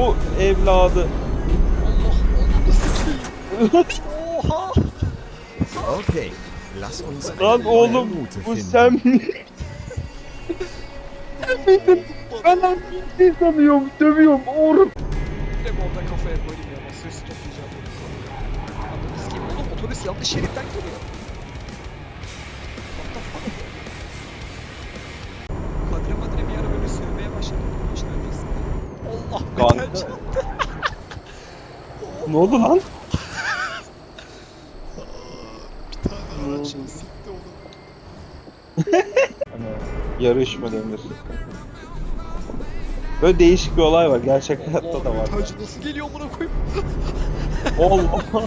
Orospu evladı. Allah. Oha. Okay, lass uns Lan oğlum bu sen mi? Ben lan şey sanıyorum, dövüyorum oğlum. Direkt orada kafaya koyayım ya. Masaya stoplayacağım. Ananı sikeyim. Oğlum otobüs yanlış şeritten geliyor. Ne oldu lan? Bir tane Ne araç oldu? onu. Hani yarışma denir. Böyle değişik bir olay var. Gerçek hayatta da var. Metalci nasıl geliyor amına koyayım? Allah.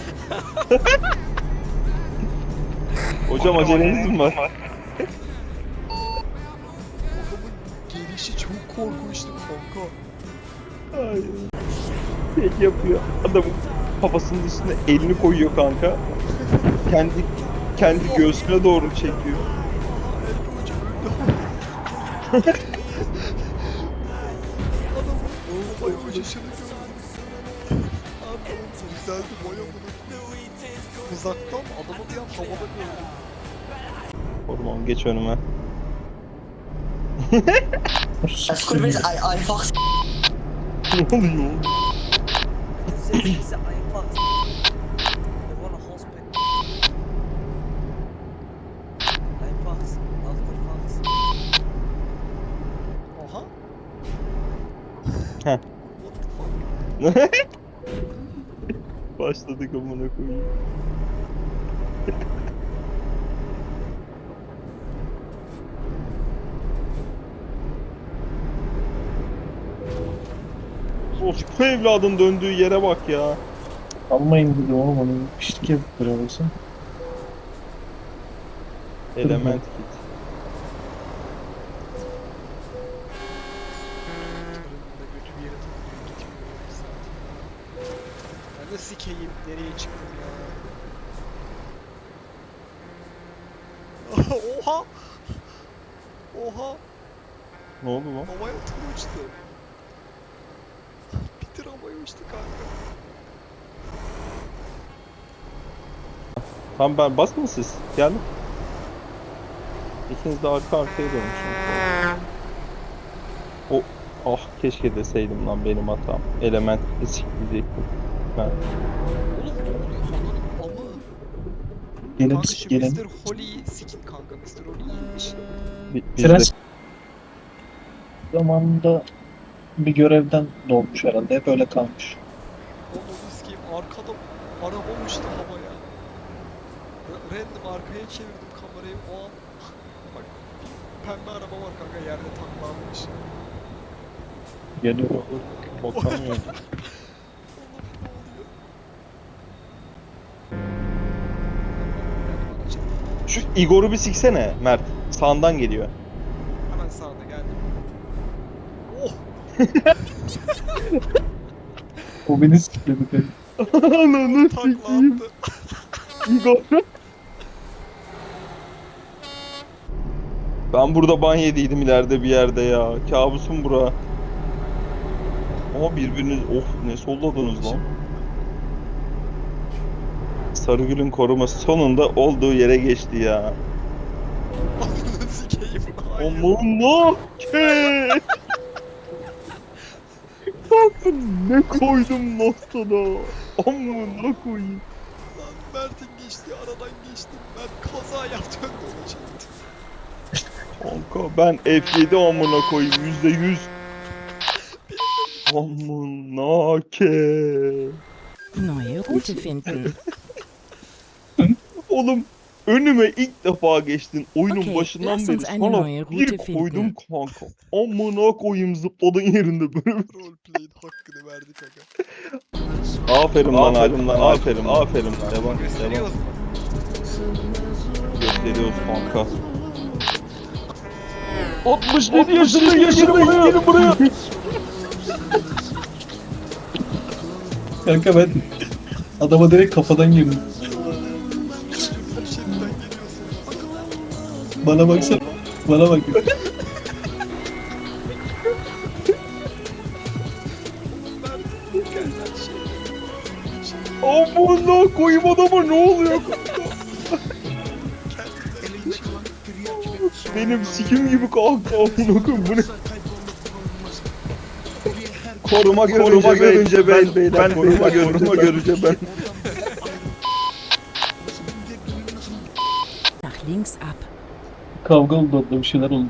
Hocam aceleniz mi var? Adamın gelişi çok korkunçtu kanka. Tek yapıyor. Adamın kafasının üstüne elini koyuyor kanka. Kendi kendi göğsüne doğru çekiyor. Güzeldi bayağı bunu. Uzaktan adamı bir an havada gördüm. Orman geç önüme. Das Problem ist ein- einfach. ne oluyor? Diese, diese einfach. Wir wollen nach Hause bringen. Einfach. Einfach. Oha. Heh. What the fuck? Başladık amına koyayım. Bu evladın döndüğü yere bak ya. Almayın dedi oğlum onu. Piştik yapıp arabası. Element kit. Fırında götü bir yere takılıyor gitmiyor bir saat. Ben de sikeyim nereye çıktım ya. Oha! Oha! Ne oldu lan? Havaya tır uçtu. Uçtu kanka. Tamam ben basma siz. Geldim. İkiniz de arka arkaya dönmüşsünüz. O ah keşke deseydim lan benim hatam. Element diyecektim. Ben. Gelin şu gelin. Mr. Holly'yi sikin kanka. Mr. Holly iyiymiş. bi- bizde Tren zamanında bir görevden doğmuş herhalde. Hep öyle kalmış. Onu sikeyim arkada araba uçtu havaya. R- Random arkaya çevirdim kamerayı o an. Bak bir pembe araba var kanka yerde taklanmış. Geliyor. bakamıyorum. Random araç. Şu Igor'u bir siksene Mert. Sağından geliyor. Hemen sağda geldim. Oh! O beni sikledi pek. Ananı Takla attı. Igor. Ben burada ban yediydim ileride bir yerde ya. Kabusum bura. Ama birbiriniz of ne solladınız lan. Sarıgül'ün koruması sonunda olduğu yere geçti ya. Ananı sikeyim. Hayır. Aman ke. Bakın ne koydum noktada. Amına koyayım. Lan Mert'in geçtiği aradan geçtim. Ben kaza yaptım dönecektim. Kanka ben F7 amına koyayım yüzde yüz. Amına ke. Neue Route finden. Oğlum önüme ilk defa geçtin. Oyunun Okey, başından beri sana bir koydum kanka. Amına koyayım zıpladın yerinde böyle. Verdik aga. Aferin lan halim lan aferin aferin. Devam devam. Gösteriyoruz. Kanka. 67 yaşında buraya. Gelin buraya. Kanka ben adama direkt kafadan girdim. Bana baksana. Bana bak. Amına koyayım adama ne oluyor? Benim sikim gibi kalktı amına koyayım bu ne? Koruma görünce, koruma görünce ben, ben, ben koruma, görünce, görünce ben. Nach links ab. Kavga oldu orada bir şeyler oldu.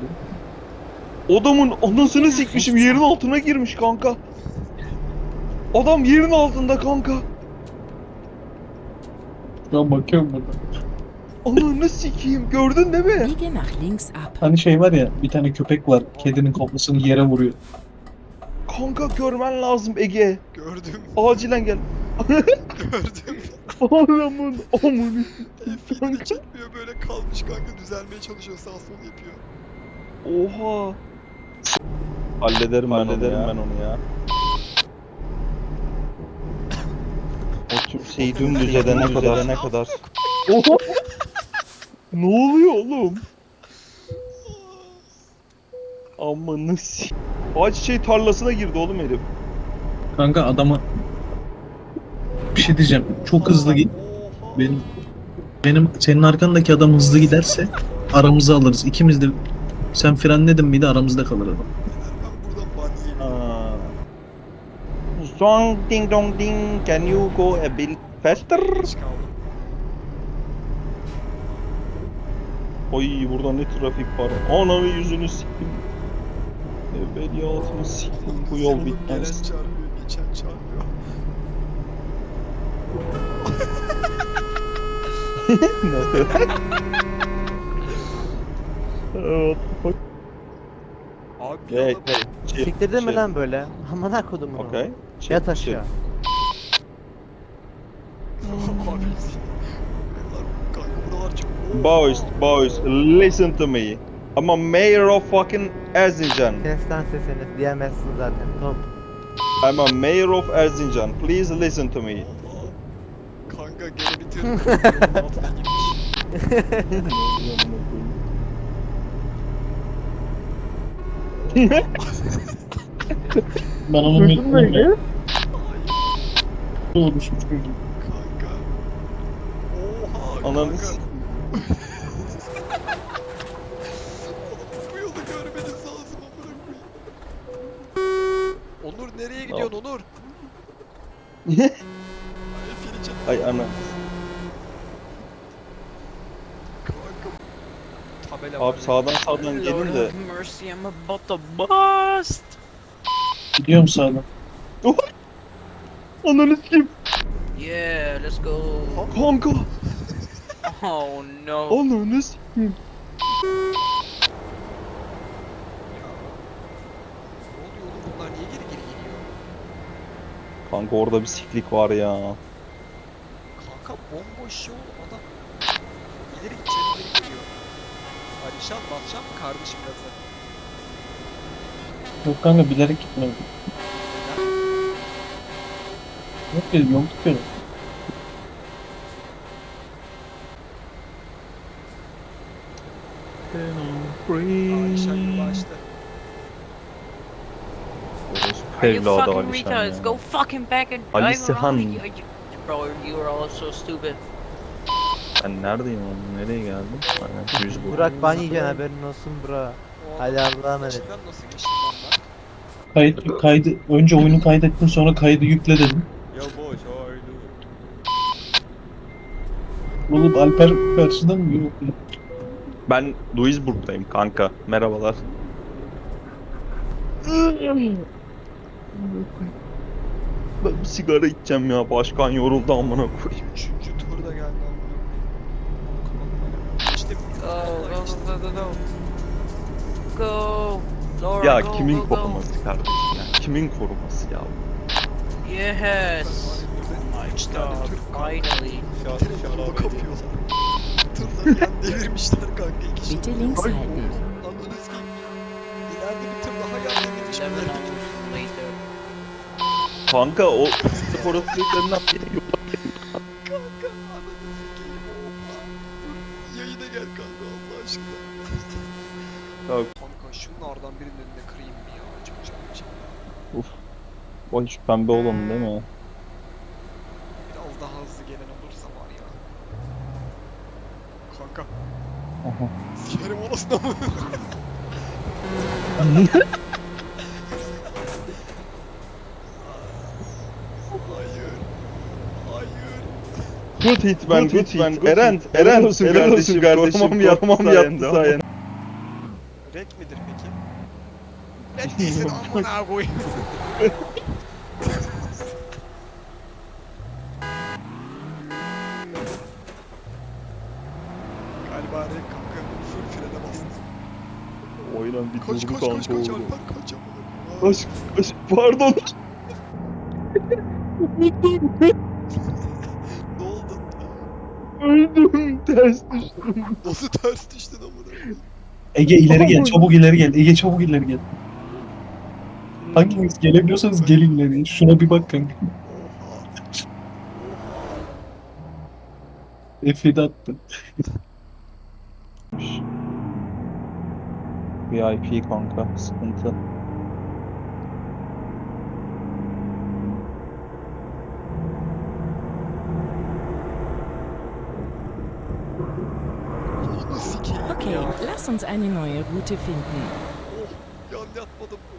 Adamın anasını sikmişim yerin altına girmiş kanka. Adam yerin altında kanka. An bakıyorum burada. Ananı sikeyim gördün değil mi? Biege nach links ab. Hani şey var ya bir tane köpek var kedinin kafasını yere vuruyor. Kanka görmen lazım Ege. Gördüm, Acilen gel. gördüm. Adamın amını. Filmi çekmiyor böyle kalmış kanka düzelmeye çalışıyor sağ sol yapıyor. Oha. Hallederim, ben, hallederim ben onu ya. Şeyi dümdüz edene kadar. Ne kadar. Oha. ne oluyor oğlum? Amanı s- Ayçiçeği tarlasına girdi oğlum herif. Kanka adama bir şey diyeceğim. Çok hızlı git. Benim benim senin arkandaki adam hızlı giderse aramızı alırız. İkimiz de sen frenledin miydi aramızda kalır adam. Ben buradan ban yiyeyim. Aa. Song ding dong ding. Can you go a bit faster? Oy burada ne trafik var. Ananı yüzünü siktim. Ebediyatını siktim. Bu yol bitmez. çarpıyor, geçen çarpıyor. Evet. Abi bir adam- Siktirdin mi lan böyle? Amına kodum bunu. Okay. Yat aşağı. Boys, boys, listen to me. I'm a mayor of fucking Erzincan. Kes lan sesini diyemezsin zaten. Tom. I'm a mayor of Erzincan. Please listen to me. Kanka gene bitirdim. Yolun Ben onun mülkünü Olmuş çocuğu. Kanka. Oha Ananı kanka. s- Bu yolu görmeniz lazım amına koyayım. Onur nereye gidiyorsun Onur? Ay fili Ay ana. Kanka. Tabela var Abi ya. sağdan sağdan gelin de. mercy, I'm about to bust. Gidiyorum sağdan. Ananı sikeyim. Yeah, let's go. Kanka. Oh no. Ananı sikeyim. Ne oluyor oğlum bunlar niye geri geri geliyor? Kanka orada bir siklik var ya. Kanka bomboş yol adam. İleri gideceğim ileri geliyor. Alişan basacak mı kardeşim gaza? Yok kanka bilerek gitmedim. Yok dedim yol tutuyorum. Are you Evladı fucking Alişan retards? ya. Go fucking back and drive Alişan. around. You- you- Bro, you are all so stupid. Ben neredeyim oğlum? Nereye geldim? Aynen düz bu. Burak ban yiyeceksin haberin olsun bro. Hadi Allah'a emanet. nasıl geçti? Kayıt kaydı önce oyunu kaydettim sonra kaydı yükle dedim. Ya boş haydi. Oğlum Alper karşıda mı? Yok. Ben Duisburg'dayım kanka. Merhabalar. Ben bir sigara içeceğim ya. Başkan yoruldu amına koyayım. Üçüncü tur da geldi amına. İşte Go, go, go, go, go, go. Go. Laura, Ya go, kimin go, go. koruması kardeşim ya? Kimin koruması ya? Yes. My god, finally. Telefonu kapıyorlar. Tırları yan devirmişler kanka iki kişi. Bitte links halten. Anladınız ki ileride bir tır daha yan devirmiş. Seven bunlar hours later. Kanka o spor atletlerinden biri yok. Kanka şunlardan birinin önüne kırayım mı ya? Çok canım çekti. o şu pembe olan değil mi? Biraz daha hızlı gelen olursa var ya. Kanka. Aha. Sikerim orasına mı? Hayır. Hayır. Good hit man, Good good hit hit. Eren, hit. Eren Helal olsun olsun kardeşim, kardeşim, korkmam korkmam yaptı sayende. Rek midir peki? Rek değilsin amına koyayım. Galiba rek kanka full frene bastı. Oynan bir Kaç durdu kaç kaç kanka kaç oğlum. Alper kaç amına koyayım. Kaç, pardon. Ne oldu? Öldüm, ters düştüm. Nasıl ters düştün amına koyayım? Ege ileri gel. Çabuk ileri gel. Ege çabuk ileri gel. Hanginiz gelebiliyorsanız gelin ileri. Şuna bir bak kanka. F7 attı. VIP kanka, sıkıntı. Okay, lass uns eine neue Route finden. Oh, yan yatmadım. Oh.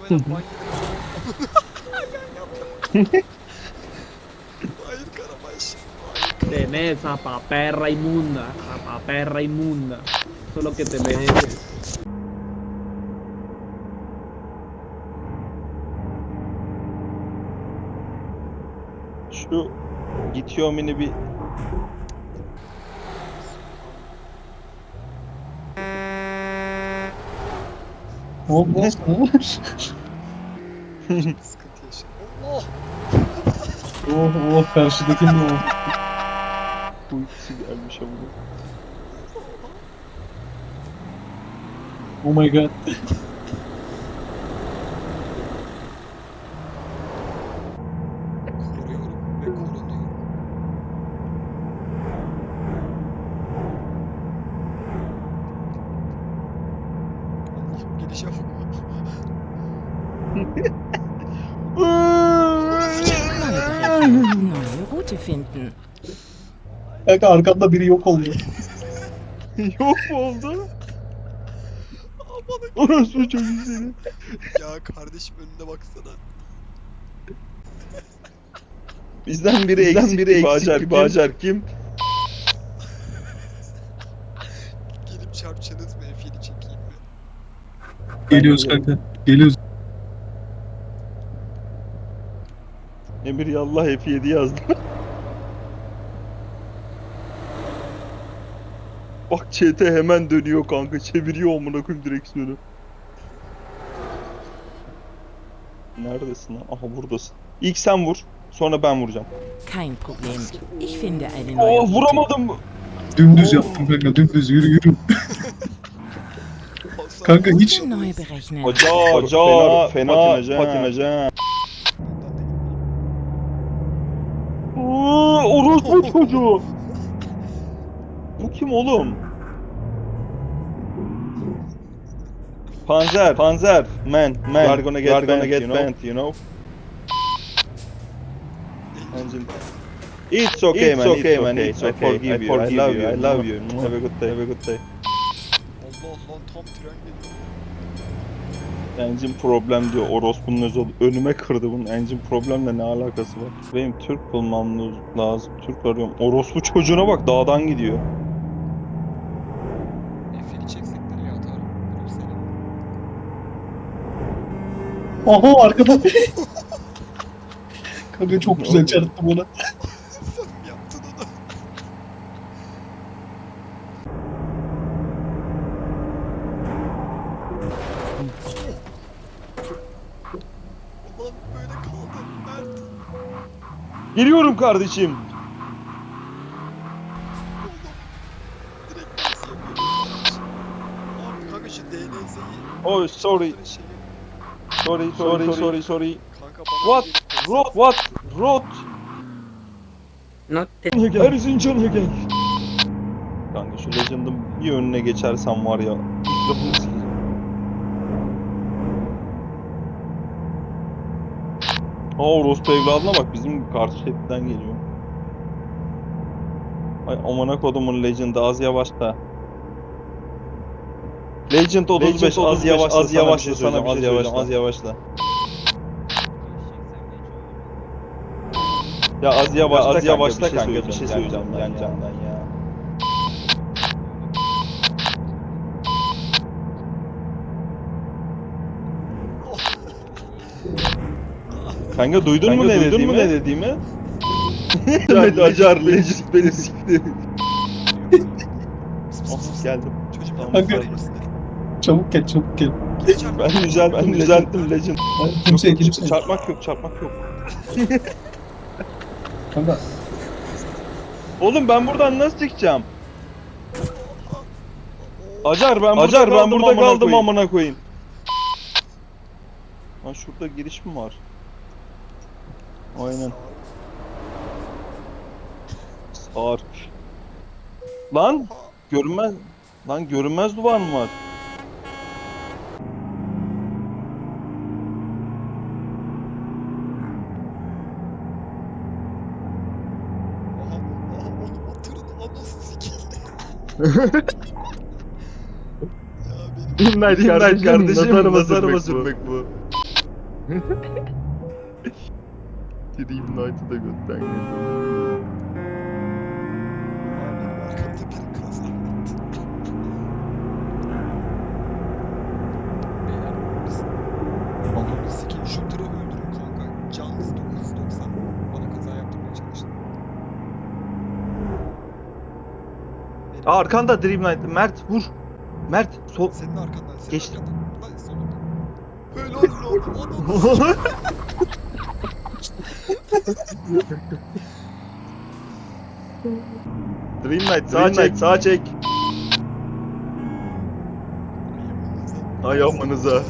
muhtemelen banyo Hayır Karabaş. De mesa, paperra imunda, paperra imunda. Solo que te mereces. Şu Gitiyomin'i bir Ne oldu? Ne? Sıkıntı yaşadım. Allah. oh oh karşıdaki ne o? ultisi gelmiş ama. Oh my god. Koruyorum ve korunuyorum. Allah gelişe bak. Neue Route finden. Kanka arkamda biri yok oldu. Yok mu oldu? Orası çok güzel. Ya kardeşim önüne baksana. Bizden biri eksik, biri eksik gibi Hacer kim? Gelip çarpacağınız mı? F7 çekeyim mi? Geliyoruz kanka. Geliyoruz. Emir yallah F7 yazdı. Bak CT hemen dönüyor kanka. Çeviriyor amına koyayım direksiyonu. Neredesin lan? Aha buradasın. İlk sen vur. Sonra ben vuracağım. Kein Problem. Ich finde eine neue Oh Route. vuramadım. Dümdüz yaptım kanka dümdüz yürü yürü. Kanka hiç Neu berechnen. Hoca, hoca, fena, patinaj, patinaj ha. Oo, orospu çocuğu. Bu kim oğlum? Panzer, Panzer, man, man. You're gonna get, bent, get you know? bent, you know? Engine. It's okay, man. It's okay, man. It's okay. I forgive you. I love you. I love you. Have a good day. Have a good day. Allah lan tam tren geliyor. Engine problem diyor. Orospu'nun öz önüme kırdı bunun. Engine problemle ne alakası var? Benim Türk bulmam lazım. Türk arıyorum. Orospu çocuğuna bak dağdan gidiyor. F7 çeksek nereye atarım? Dur seni. Aha arkada. kanka çok güzel çarptı bana. Geliyorum kardeşim. Oğlum. Direkt nasıl yapıyorsun? Abi kanka şu DNS'yi Oh sorry. şeyi. Sorry, sorry, sorry, sorry. Kanka bana What? koysa- Rot, what? Rot. No te Erzincan gel. Kanka şu Legend'ın bir önüne geçersem var ya. Lafını. Ha orospu evladına bak bizim karşı şeritten geliyor. Ay amına kodumun Legend az yavaş da. Legend 35, Legend 35 az yavaş az yavaş şey sana az şey yavaş az yavaşla. Ya az yavaş az yavaşla şey kanka şey bir şey söyleyeceğim ben candan ya. Kanka duydun mu ne dediğimi? ne dediğimi? Mehmet Acar Legend beni sikti. Oh geldim. Kanka. Çabuk gel çabuk gel. Ben düzelttim, ben düzelttim Legend. Kimse kimse. Çarpmak yok, çarpmak yok. Kanka Oğlum ben buradan nasıl çıkacağım? Acar ben burada Acar ben burada kaldım amına koyayım. Ha şurada giriş mi var? Aynen. Sağır. Lan görünmez lan görünmez duvar mı var? Midnight kardeşim, kardeşim nazarıma, sürmek bu. Dream Knight'ı da götten geliyor. Aa, benim arkamda biri kaza yaptı. Beyler biz Ananı sikeyim şu tırı öldürün kanka. Can hızı 990. Bana kaza yaptırmaya çalıştı. Benim- Aa, arkanda Dream Knight. Mert vur. Mert sol. Senin arkandan, senin Geçtim. arkandan. Lan solunda. Helal lan, ananı Dream Knight sağa çek, sağa çek. Ay amanıza.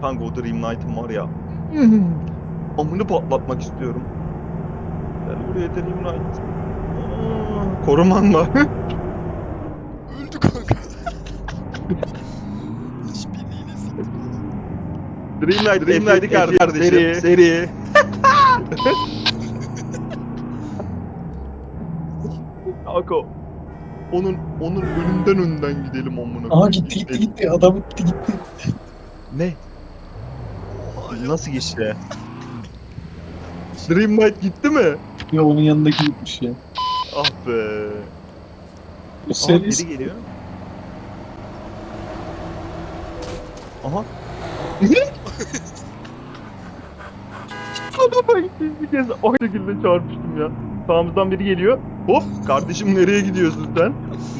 Kanka o Dream Knight'ın var ya. Amını patlatmak istiyorum. Gel buraya Dream Knight. Aa, Koruman var. Öldü kanka. İşbirliğiyle siktim onu. Dream Knight, Dream Knight kardeşim. Seri. Seri. Kanka onun onun önünden önden gidelim amına. Aha gitti gitti gitti adam gitti gitti. Ne? Nasıl geçti? Dream Knight gitti mi? Ya onun yanındaki gitmiş ya. Ah be. O Aha, seri biri geliyor. Aha. Adama ikinci kez aynı şekilde çarpıştım ya. Sağımızdan biri geliyor. Hop kardeşim nereye gidiyorsun sen?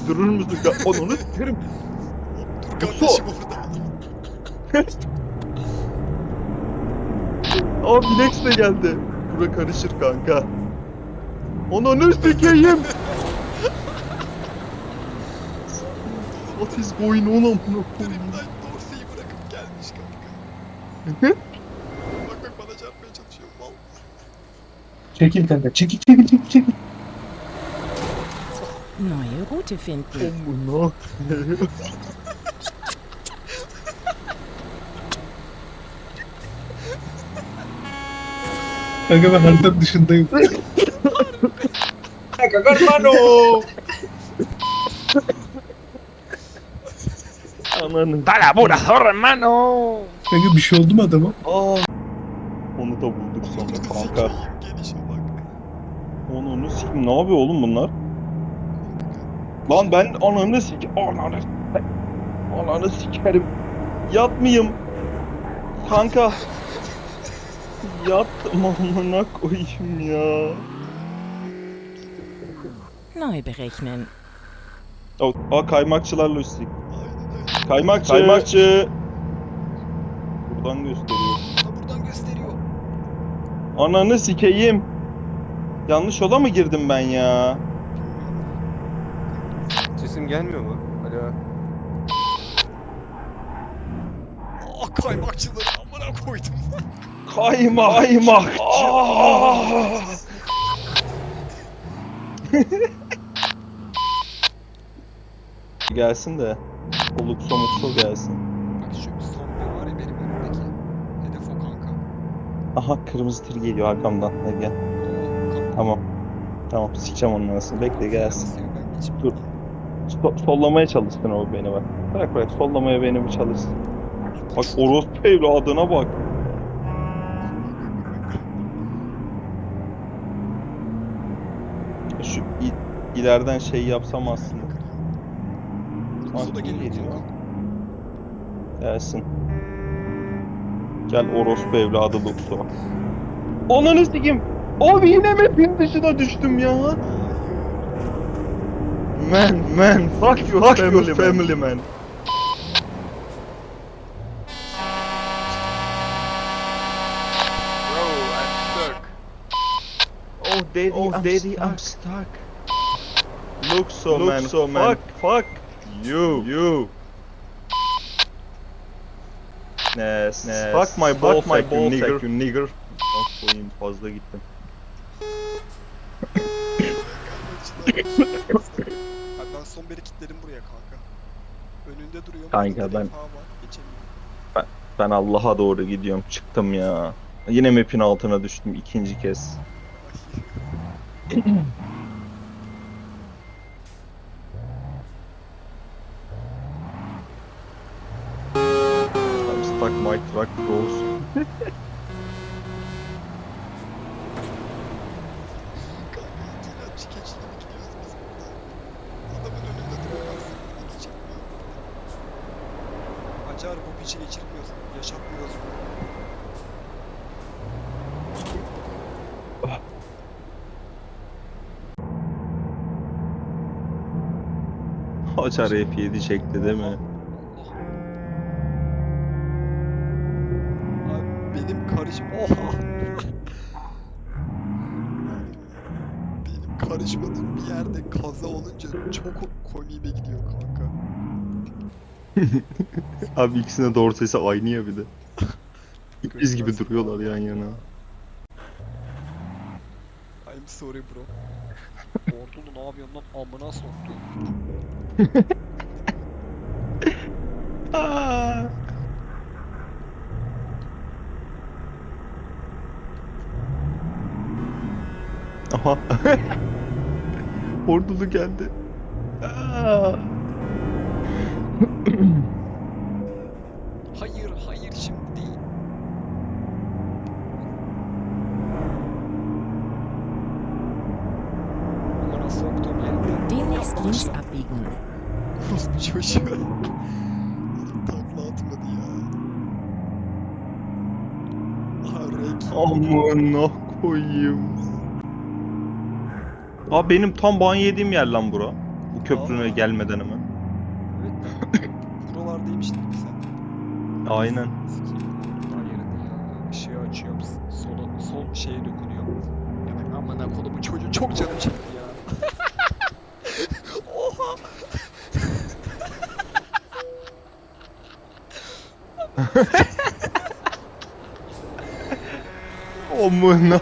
Bir Durur musun? Ya, onu sikerim. Dur kardeşim orada. Aa Bilex de geldi. Bura karışır kanka. Ananı sikeyim. What is going on amına koyayım? Kanka. bak bak bana çarpmaya çalışıyor mal. Çekil kanka çekil çekil çekil çekil. Neue Route finden. Amına. Kanka ben haritanın dışındayım. Ananı. ¡Colaborador, hermano! Kanka bir şey oldu mu adama? Aa. Onu da bulduk sonra kanka. Sikeyim gelişe bak. Onu onu sikim. Ne yapıyor oğlum bunlar? Lan ben ananı sik... Ananı... Ananı sikerim. Yatmayayım. Kanka. Yattım amına koyayım ya. Neu berechnen. Aa, Aa kaymakçılar lojistik. Aynen öyle. Kaymakçı. Kaymakçı. Buradan gösteriyor. Ha buradan gösteriyor. Ananı sikeyim. Yanlış yola mı girdim ben ya? Sesim gelmiyor mu? Alo. Aa kaymakçıları amına koydum. Kaymak. Kaymakçı. Aa! gelsin de. Oluk somukso gelsin. Bak şu zombi var ya benim önümdeki. Hedef o kanka. Aha kırmızı tır geliyor arkamdan. Hadi gel. Tamam. Tamam sikeceğim onun arasını. Bekle gelsin. Dur. So- sollamaya çalışsın o beni bak. Bırak bırak sollamaya beni bir çalışsın. Bak orospu evladına bak. Şu i- ileriden şey yapsam aslında. Kuzu da geliyor. Gelsin. Gel orospu evladı Luxo. Ananı sikeyim. Abi yine map'in dışına düştüm ya. Man, man, fuck your fuck family, your family man. Bro, I'm stuck. Oh daddy, oh, I'm, daddy stuck. I'm stuck. Luxo, man, Luxo, man. fuck, fuck you, you. Nes, nes. Fuck my ball, fuck my ball, you nigger. you nigger. Ah koyayım fazla gittim. Abi ben son biri kilitledim buraya kanka. Önünde duruyor. Kanka ben- geçemiyorum. Ben Allah'a doğru gidiyorum. Çıktım ya. Yine map'in altına düştüm ikinci kez. I'm stuck my truck bros. Kanka dilenci keçi gibi gidiyoruz biz burada. Adamın önünde duruyor ben sırtına geçemiyorum. Acar bu piçi geçirmiyoruz. Yaşatmıyoruz bunu. Açar F7 çekti değil mi? Karışmadığım bir yerde kaza olunca çok komiğime gidiyor kanka. Abi ikisine doğru sesi aynı ya bir de. İkiz gibi duruyorlar yan yana. I'm sorry bro. Ordulu ne yapıyorsun lan amına soktu. Aha. Ordulu geldi. Aa. Hayır hayır şimdi değil. Amına soktum yerinde. Demnächst links abbiegen. Orospu çocuğu. Takla atmadı ya. Aha rek. Amına koyayım. Abi benim tam ban yediğim yer lan bura. Bu köprüne Aa. gelmeden hemen. Evet de. Buralardaymış dedik sen. Aynen. Sikeyim. Daha yerinde ya. Işığı açıyorum. Sola, sol şeye dokunuyorum. Ya amına kodumun çocuğu çok canım çekti ya. Oha! Amına